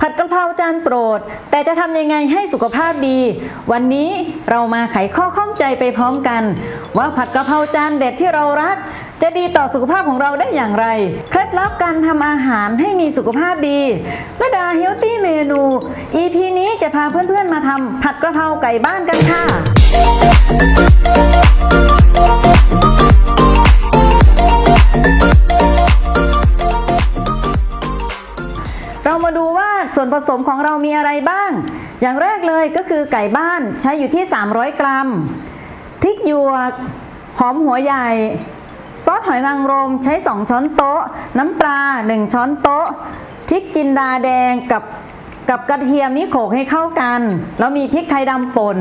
ผัดกะเพราจานโปรด แต่จะทำยังไงให้สุขภาพดี วันนี้เรามาไขข้อข้องใจไปพร้อมกัน ว่าผัดกะเพราจานเด็ดที่เรารัก จะดีต่อสุขภาพของเราได้อย่างไร เคล็ดลับการทำอาหารให้มีสุขภาพดีระดาเฮลตี้เมนู EP นี้จะพาเพื่อนๆมาทำผัดกะเพราไก่บ้านกันค่ะ ส่วนผสมของเรามีอะไรบ้าง อย่างแรกเลยก็คือไก่บ้านใช้อยู่ที่ 300 กรัมพริกหยวก หอมหัวใหญ่ ซอสหอยนางรมใช้ 2 ช้อนโต๊ะ น้ำปลา 1 ช้อนโต๊ะพริกจินดาแดงกับกับกระเทียมนี่โขลกให้เข้ากัน แล้วมีพริกไทยดำป่น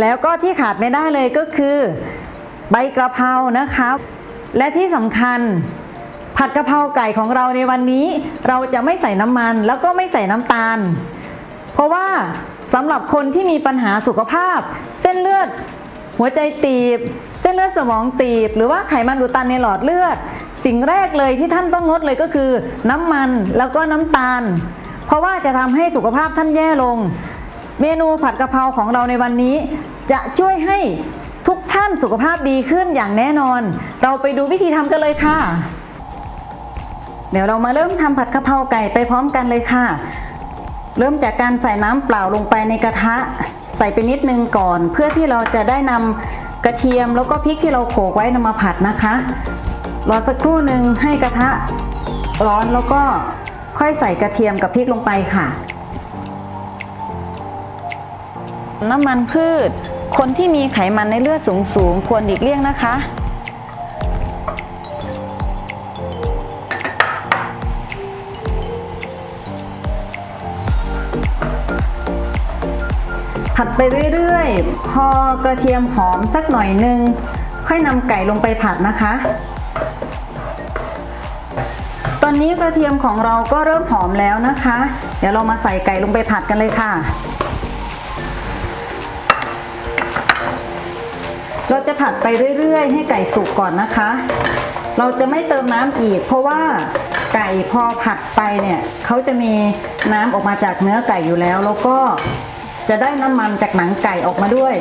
แล้วก็ที่ขาดไม่ได้เลยก็คือ ใบกระเพรานะคะ และที่สำคัญ ผัดกะเพราไก่ของเราในวันนี้ เราจะไม่ใส่น้ำมันแล้วก็ไม่ใส่น้ำตาล เพราะว่าสำหรับคนที่มีปัญหาสุขภาพ เส้นเลือด หัวใจตีบ เส้นเลือดสมองตีบ หรือว่าไขมันอุดตันในหลอดเลือด สิ่งแรกเลยที่ท่านต้องงดเลยก็คือ น้ำมันแล้วก็น้ำตาล เพราะว่าจะทำให้สุขภาพท่านแย่ลง เมนูผัดกะเพราของเราในวันนี้ จะช่วยให้ทุกท่านสุขภาพดีขึ้นอย่างแน่นอน เราไปดูวิธีทำกันเลยค่ะ เดี๋ยวเรามาเริ่มทำผัดกะเพราไก่ไปพร้อมกันเลยค่ะ เริ่มจากการใส่น้ำเปล่าลงไปในกระทะ ใส่ไปนิดนึงก่อน เพื่อที่เราจะได้นำกระเทียมแล้วก็พริกที่เราโขลกไว้นำมาผัดนะคะรอสักครู่หนึ่งให้กระทะร้อนแล้วก็ค่อยใส่กระเทียมกับพริกลงไปค่ะ น้ำมันพืช คนที่มีไขมันในเลือดสูงๆ ควรหลีกเลี่ยงนะคะ ผัดไปเรื่อยๆ พอกระเทียมหอมสักหน่อยนึง ค่อยนำไก่ลงไปผัดนะคะ ตอนนี้กระเทียมของเราก็เริ่มหอมแล้วนะคะ เดี๋ยวเรามาใส่ไก่ลงไปผัดกันเลยค่ะเราจะผัดไปเรื่อยๆ ให้ไก่สุกก่อนนะคะ เราจะไม่เติมน้ำอีก เพราะว่าไก่พอผัดไปเนี่ยเขาจะมีน้ำออกมาจากเนื้อไก่อยู่แล้ว แล้วก็ จะได้น้ำมันจากหนังไก่ออกมาด้วย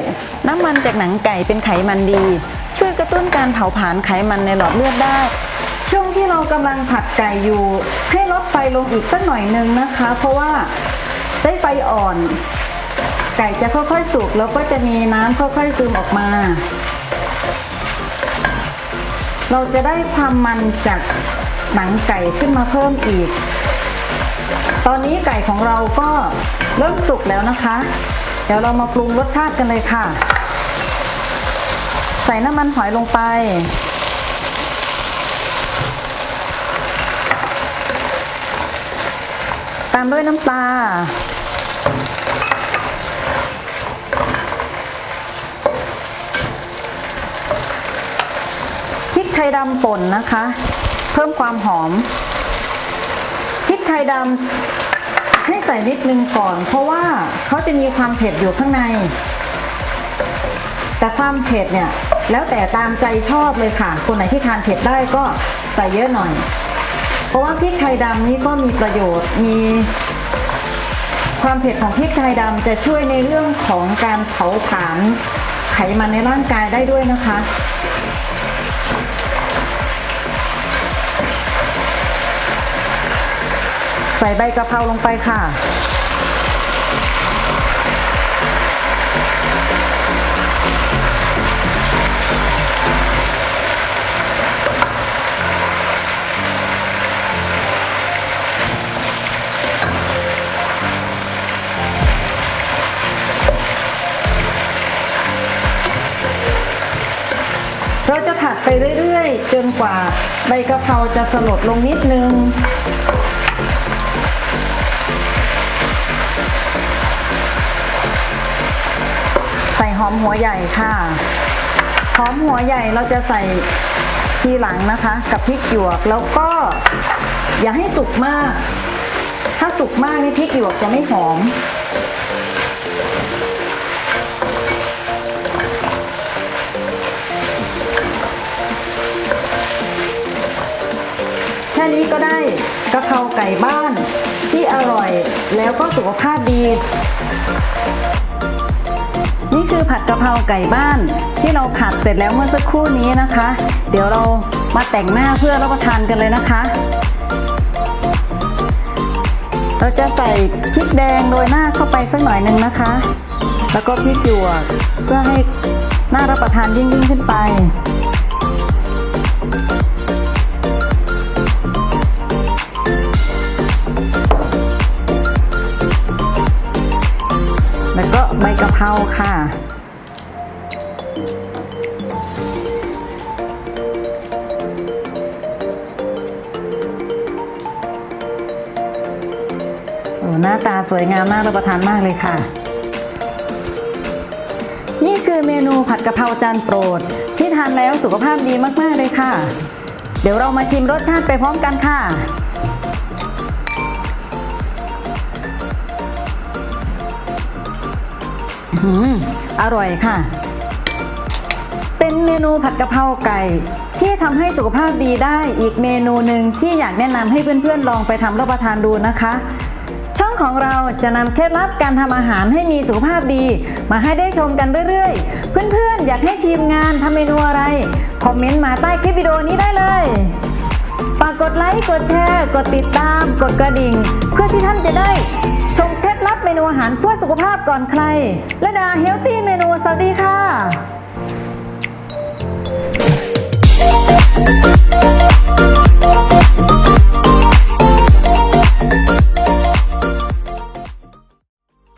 น้ำมันจากหนังไก่เป็นไขมันดี ช่วยกระตุ้นการเผาผลาญไขมันในหลอดเลือดได้ ช่วงที่เรากำลังผัดไก่อยู่ ให้ลดไฟลงอีกสักหน่อยนึงนะคะ เพราะว่าใช้ไฟอ่อน ไก่จะค่อยๆสุกแล้วก็จะมีน้ำค่อยๆซึมออกมา เราจะได้ความมันจากหนังไก่ขึ้นมาเพิ่มอีก ตอนนี้ไก่ของเราก็เริ่มสุกแล้วนะคะ เดี๋ยวเรามาปรุงรสชาติกันเลยค่ะ ใส่น้ำมันหอยลงไป ตามด้วยน้ำปลา พริกไทยดำป่นนะคะ เพิ่มความหอม พริกไทยดำให้ใส่นิดนึงก่อน เพราะว่าเขาจะมีความเผ็ดอยู่ข้างใน แต่ความเผ็ดเนี่ยแล้วแต่ตามใจชอบเลยค่ะ คนไหนที่ทานเผ็ดได้ก็ใส่เยอะหน่อย เพราะว่าพริกไทยดำนี่ก็มีประโยชน์มีความเผ็ดของพริกไทยดำจะช่วยในเรื่องของการเผาผลาญไขมันในร่างกายได้ด้วยนะคะ ใส่ใบกะเพราลงไปค่ะ เราจะผัดไปเรื่อยๆ จนกว่าใบกะเพราจะสลดลงนิดนึง หอมหัวใหญ่ค่ะ หอมหัวใหญ่เราจะใส่ทีหลังนะคะ กับพริกหยวกแล้วก็ อย่าให้สุกมาก ถ้าสุกมากนี่พริกหยวกจะไม่หอม แค่นี้ก็ได้กะเพราไก่บ้านที่อร่อยแล้วก็สุขภาพดี นี่คือผัดกะเพราไก่บ้าน ที่เราผัดเสร็จแล้วเมื่อสักครู่นี้นะคะ เดี๋ยวเรามาแต่งหน้าเพื่อรับประทานกันเลยนะคะ เราจะใส่พริกแดงโรยหน้าเข้าไปสักหน่อยหนึ่งนะคะ แล้วก็พริกหยวกเพื่อให้น่ารับประทานยิ่งยิ่งขึ้นไป แล้วก็ใบกะเพราค่ะ หน้าตาสวยงามน่ารับประทานมากเลยค่ะ นี่คือเมนูผัดกะเพราจานโปรด ที่ทานแล้วสุขภาพดีมาก ๆ เลยค่ะ เดี๋ยวเรามาชิมรสชาติไปพร้อมกันค่ะ อืมอร่อยค่ะ เป็นเมนูผัดกะเพราไก่ ที่ทำให้สุขภาพดีได้อีกเมนูหนึ่งที่อยากแนะนำให้เพื่อนๆลองไปทำรับประทานดูนะคะ ช่องของเราจะนำเคล็ดลับการทำอาหารให้มีสุขภาพดี มาให้ได้ชมกันเรื่อยๆ เพื่อนๆ อยากให้ทีมงานทำเมนูอะไร คอมเมนต์มาใต้คลิปวิดีโอนี้ได้เลยฝากกดไลค์ กดแชร์ กดติดตาม กดกระดิ่ง เพื่อที่ท่านจะได้ชม เมนูอาหารเพื่อสุขภาพก่อนใครและดาเฮลตี้เมนูสวัสดี